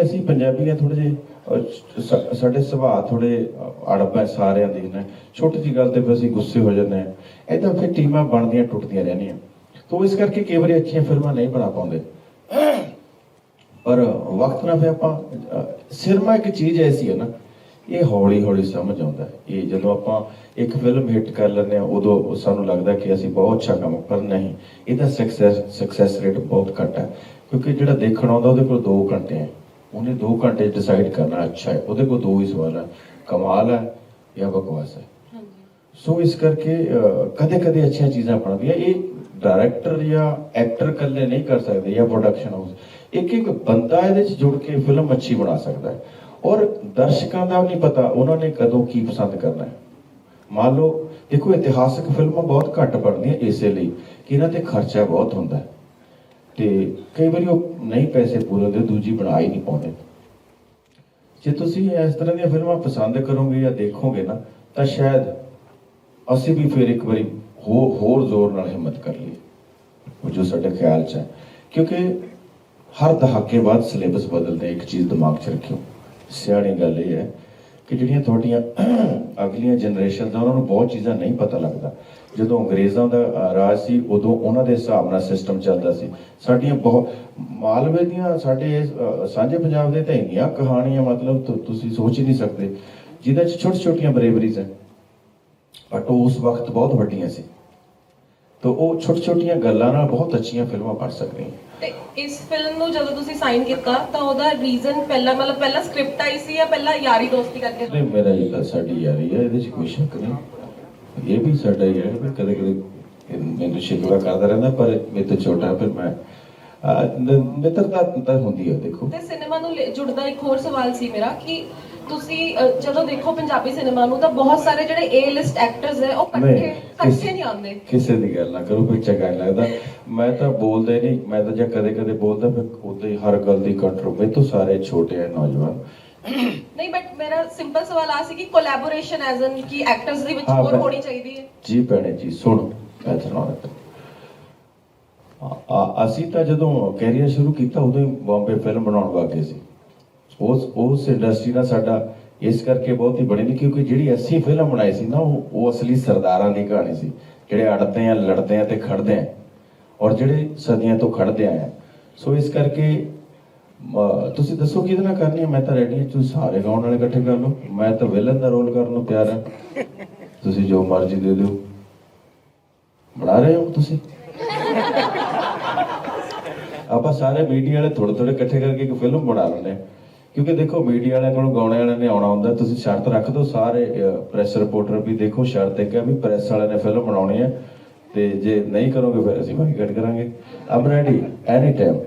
ਕਿ ਅਸੀਂ ਪੰਜਾਬੀ ਆ ਥੋੜੇ ਜਿਹੇ ਸਾਡੇ ਸੁਭਾਅ ਥੋੜੇ ਅੜਬ ਹੈ ਸਾਰਿਆਂ ਦੇ ਨਾ ਛੋਟੀ ਜੀ ਗੱਲ ਤੇ ਫਿਰ ਅਸੀਂ ਗੁੱਸੇ ਹੋ ਜਾਂਦੇ ਆ। ਏਦਾਂ ਫਿਰ ਟੀਮਾਂ ਬਣਦੀਆਂ ਟੁੱਟਦੀਆਂ ਰਹਿੰਦੀਆਂ। ਤੋਂ ਇਸ ਕਰਕੇ ਕਈ ਵਾਰੀ ਅੱਛੀਆਂ ਫਿਲਮਾਂ ਨਹੀਂ ਬਣਾ ਪਾਉਂਦੇ। ਪਰ ਵਕਤ ਨਾਲ ਫਿਰ ਆਪਾਂ ਅਹ, ਇੱਕ ਚੀਜ਼ ਐਸੀ ਹੈ ਨਾ ਇਹ ਹੌਲੀ ਹੌਲੀ ਸਮਝ ਆਉਂਦਾ ਇਹ ਜਦੋਂ ਆਪਾਂ ਇੱਕ ਫਿਲਮ ਹਿੱਟ ਕਰ ਲੈਂਦੇ ਆ ਉਦੋਂ ਸਾਨੂੰ ਲੱਗਦਾ ਕਿ ਅਸੀਂ ਬਹੁਤ ਅੱਛਾ ਕੰਮ ਪਰ ਨਹੀਂ। ਇਹਦਾ ਸਕਸੈਸ ਸਕਸੈਸ ਰੇਟ ਬਹੁਤ ਘੱਟ ਹੈ। ਕਿਉਂਕਿ ਜਿਹੜਾ ਦੇਖਣ ਆਉਂਦਾ ਉਹਦੇ ਕੋਲ 2 ਘੰਟੇ ਹੈ। ਉਹਨੇ 2 ਘੰਟੇ ਡਿਸਾਈਡ ਕਰਨਾ ਅੱਛਾ ਹੈ ਉਹਦੇ ਕੋਲ ਦੋ ਹੀ ਸਵਾਲ ਹੈ ਕਮਾਲ ਹੈ ਜਾਂ ਬਕਵਾਸ ਹੈ? ਸੋ ਇਸ ਕਰਕੇ ਕਦੇ ਕਦੇ ਅੱਛੀਆਂ ਚੀਜ਼ਾਂ ਬਣਦੀਆਂ ਇਹ ਡਾਇਰੈਕਟਰ ਜਾਂ ਐਕਟਰ ਇਕੱਲੇ ਨਹੀਂ ਕਰ ਸਕਦੇ ਜਾਂ ਪ੍ਰੋਡਕਸ਼ਨ ਹਾਊਸ ਇੱਕ ਇੱਕ ਬੰਦਾ ਇਹਦੇ ਚ ਜੁੜ ਕੇ ਫਿਲਮ ਅੱਛੀ ਬਣਾ ਸਕਦਾ ਹੈ। ਔਰ ਦਰਸ਼ਕਾਂ ਦਾ ਨਹੀਂ ਪਤਾ ਉਹਨਾਂ ਨੇ ਕਦੋਂ ਕੀ ਪਸੰਦ ਕਰਨਾ ਹੈ। ਮੰਨ ਲਓ ਦੇਖੋ ਇਤਿਹਾਸਕ ਫਿਲਮਾਂ ਬਹੁਤ ਘੱਟ ਬਣਦੀਆਂ ਇਸੇ ਲਈ ਕਿ ਇਹਨਾਂ ਤੇ ਖਰਚਾ ਬਹੁਤ ਹੁੰਦਾ ਹੈ। ਤੇ ਕਈ ਵਾਰੀ ਉਹ ਨਹੀਂ ਪੈਸੇ ਪੂਰੇ ਹੁੰਦੇ, ਦੂਜੀ ਬਣਾ ਹੀ ਨਹੀਂ ਪਾਉਂਦੇ। ਜੇ ਤੁਸੀਂ ਇਸ ਤਰ੍ਹਾਂ ਦੀਆਂ ਫਿਲਮਾਂ ਪਸੰਦ ਕਰੋਗੇ ਜਾਂ ਦੇਖੋਗੇ ਨਾ, ਤਾਂ ਸ਼ਾਇਦ ਅਸੀਂ ਵੀ ਫਿਰ ਇੱਕ ਵਾਰੀ ਹੋਰ ਹੋਰ ਜ਼ੋਰ ਨਾਲ ਹਿੰਮਤ ਕਰ ਲਈਏ। ਜੋ ਸਾਡੇ ਖਿਆਲ 'ਚ ਹੈ। ਕਿਉਂਕਿ ਹਰ ਦਹਾਕੇ ਬਾਅਦ ਸਿਲੇਬਸ ਬਦਲਦੇ ਇੱਕ ਚੀਜ਼ ਦਿਮਾਗ 'ਚ ਰੱਖਿਓ। ਸਿਆਣੀ ਗੱਲ ਇਹ ਹੈ ਕਿ ਜਿਹੜੀਆਂ ਤੁਹਾਡੀਆਂ ਅਗਲੀਆਂ ਜਨਰੇਸ਼ਨ ਦਾ ਉਹਨਾਂ ਨੂੰ ਬਹੁਤ ਚੀਜ਼ਾਂ ਨਹੀਂ ਪਤਾ ਲੱਗਦਾ। ਜਦੋਂ ਅੰਗਰੇਜ਼ਾਂ ਦਾ ਰਾਜ ਸੀ, ਉਦੋਂ ਉਹਨਾਂ ਦੇ ਹਿਸਾਬ ਨਾਲ ਸਿਸਟਮ ਚੱਲਦਾ ਸੀ। ਸਾਡੀਆਂ ਬਹੁਤ, ਮਾਲਵੇ ਦੀਆਂ ਸਾਡੇ ਸਾਂਝੇ ਪੰਜਾਬ ਦੇ ਤਾਂ ਇੰਨੀਆਂ ਕਹਾਣੀਆਂ ਮਤਲਬ ਤੁਸੀਂ ਸੋਚ ਹੀ ਨਹੀਂ ਸਕਦੇ। ਜਿਹਦੇ 'ਚ ਛੋਟੀ ਛੋਟੀਆਂ ਬਰੇਵਰੀਜ਼ ਹੈ ਬਟ ਉਸ ਵਕਤ ਬਹੁਤ ਵੱਡੀਆਂ ਸੀ। ਤਾਂ ਉਹ ਛੋਟੀ ਛੋਟੀਆਂ ਗੱਲਾਂ ਨਾਲ ਬਹੁਤ ਅੱਛੀਆਂ ਫਿਲਮਾਂ ਬਣ ਸਕਦੀਆਂ। ਤੇ ਇਸ ਫਿਲਮ ਨੂੰ ਜਦੋਂ ਤੁਸੀਂ ਸਾਈਨ ਕੀਤਾ ਤਾਂ ਉਹਦਾ ਰੀਜ਼ਨ ਪਹਿਲਾਂ ਮਤਲਬ ਪਹਿਲਾਂ ਸਕ੍ਰਿਪਟ ਆਈ ਸੀ ਜਾਂ ਪਹਿਲਾਂ ਯਾਰੀ ਦੋਸਤੀ ਕਰਕੇ? ਨਹੀਂ ਮੇਰਾ ਇਹ ਸਾਡੀ ਯਾਰੀ ਹੈ ਇਹਦੇ 'ਚ ਕੋਈ ਸ਼ੱਕ ਨਹੀਂ। ਇਹ ਵੀ ਸਾਡਾ ਹੀ ਹੈ ਵੀ ਕਦੇ ਕਦੇ ਮੈਨੂੰ ਸ਼ਿਕਵਾ ਕਰਦਾ ਰਹਿੰਦਾ ਪਰ ਮੇਰੇ ਤੋਂ ਛੋਟਾ ਫਿਰ ਮੈਂ ਮਿੱਤਰਤਾ ਤਾਂ ਹੁੰਦੀ ਹੈ ਦੇਖੋ। ਤੇ ਸਿਨੇਮਾ ਨੂੰ ਜੁੜਦਾ ਇੱਕ ਹੋਰ ਸਵਾਲ ਸੀ ਮੇਰਾ ਕਿ ਤੁਸੀਂ ਜਦੋਂ ਦੇਖੋ ਪੰਜਾਬੀ ਸਿਨੇਮਾ ਨੂੰ ਤਾਂ ਬਹੁਤ ਸਾਰੇ ਜਿਹੜੇ ਏ ਲਿਸਟ ਐਕਟਰਸ ਹੈ ਉਹ ਇਕੱਠੇ ਕਿਸ- ਇਕੱਠੇ ਨਹੀਂ ਆਉਂਦੇ। ਕਿਸੇ ਦੀ ਗੱਲ ਨਾ ਕਰੋ ਕੋਈ ਚੰਗਾ ਨਹੀਂ ਲੱਗਦਾ। ਮੈਂ ਤਾਂ ਬੋਲਦਾ ਹੀ ਨਹੀਂ ਮੈਂ ਤਾਂ ਜੇ ਕਦੇ ਕਦੇ ਬੋਲਦਾ ਫਿਰ ਉਹਦੇ ਹਰ ਗੱਲ ਦੀ ਕੰਟਰੋਲ ਮੇਰੇ ਤੋਂ ਸਾਰੇ ਛੋਟੇ ਆ ਨੌਜਵਾਨ। ਨਹੀਂ ਬਟ ਮੇਰਾ ਸਿੰਪਲ ਸਵਾਲ ਆ ਸੀ ਕਿ ਕੋਲੈਬੋਰੇਸ਼ਨ ਐਜ਼ ਐਨ ਕਿ ਐਕਟਰਸ ਦੇ ਵਿੱਚ ਹਾਂ, ਹੋਰ ਮੈਂ- ਹੋਣੀ ਚਾਹੀਦੀ ਹੈ? ਜੀ ਭੈਣੇ ਜੀ ਸੁਣ ਮੈਂ ਸੁਣਾਉਂਦਾ ਆ- ਆ- ਅਸੀਂ ਤਾਂ ਜਦੋਂ ਕੈਰੀਅਰ ਸ਼ੁਰੂ ਕੀਤਾ ਉਦੋਂ ਹੀ ਬੰਬੇ ਫਿਲਮ ਬਣਾਉਣ ਵਾਗੇ ਸੀ। ਉਸ ਉਸ ਇੰਡਸਟਰੀ ਨਾਲ ਸਾਡਾ ਇਸ ਕਰਕੇ ਬਹੁਤ ਹੀ ਬਣੀ ਨਹੀਂ ਕਿਉਂਕਿ ਜਿਹੜੀ ਅਸੀਂ ਫਿਲਮ ਬਣਾਈ ਸੀ ਨਾ, ਉਹ ਉਹ ਅਸਲੀ ਸਰਦਾਰਾਂ ਦੀ ਕਹਾਣੀ ਸੀ, ਜਿਹੜੇ ਅੜਦੇ ਆ, ਲੜਦੇ ਆ ਤੇ ਖੜਦੇ ਆ, ਔਰ ਜਿਹੜੇ ਸਦੀਆਂ ਤੋਂ ਖੜਦੇ ਆਏ ਸੋ ਇਸ ਕਰਕੇ ਤੁਸੀਂ ਦੱਸੋ ਕਿਹਦੇ ਨਾਲ ਕਰਨੀ ਹੈ ਮੈਂ ਤਾਂ ਰੈਡੀ ਤੁਸੀਂ ਸਾਰੇ ਗਾਉਣ ਵਾਲੇ ਇਕੱਠੇ ਕਰ ਲਓ। ਮੈਂ ਤਾਂ ਵਿਲਨ ਦਾ ਰੋਲ ਕਰਨ ਨੂੰ ਤਿਆਰ ਹਾਂ ਤੁਸੀਂ ਜੋ ਮਰਜ਼ੀ ਦੇ ਦਿਓ। ਬਣਾ ਰਹੇ ਹੋ ਤੁਸੀਂ? ਆਪਾਂ ਸਾਰੇ ਮੀਡੀਆ ਵਾਲੇ ਥੋੜੇ ਥੋੜੇ ਇਕੱਠੇ ਕਰਕੇ ਇੱਕ ਫਿਲਮ ਬਣਾ ਲੈਂਦੇ ਹਾਂ ਕਿਉਂਕਿ ਦੇਖੋ ਮੀਡੀਆ ਵਾਲਿਆਂ ਕੋਲ, ਗਾਉਣੇ ਵਾਲਿਆਂ ਨੇ ਆਉਣਾ ਹੁੰਦਾ, ਤੁਸੀਂ ਸ਼ਰਤ ਰੱਖ ਦਿਓ ਸਾਰੇ ਪ੍ਰੈਸ ਰਿਪੋਰਟਰ ਵੀ ਦੇਖੋ, ਸ਼ਰਤ ਹੈ ਕਿ ਵੀ ਪ੍ਰੈਸ ਵਾਲਿਆਂ ਨੇ ਫਿਲਮ ਬਣਾਉਣੀ ਹੈ, ਤੇ ਜੇ ਨਹੀਂ ਕਰੋਗੇ, ਫਿਰ ਅਸੀਂ ਬਾਈਕਾਟ ਕਰਾਂਗੇ। ਆਮ ਰੈਡੀ ਐਨੀ ਟਾਈਮ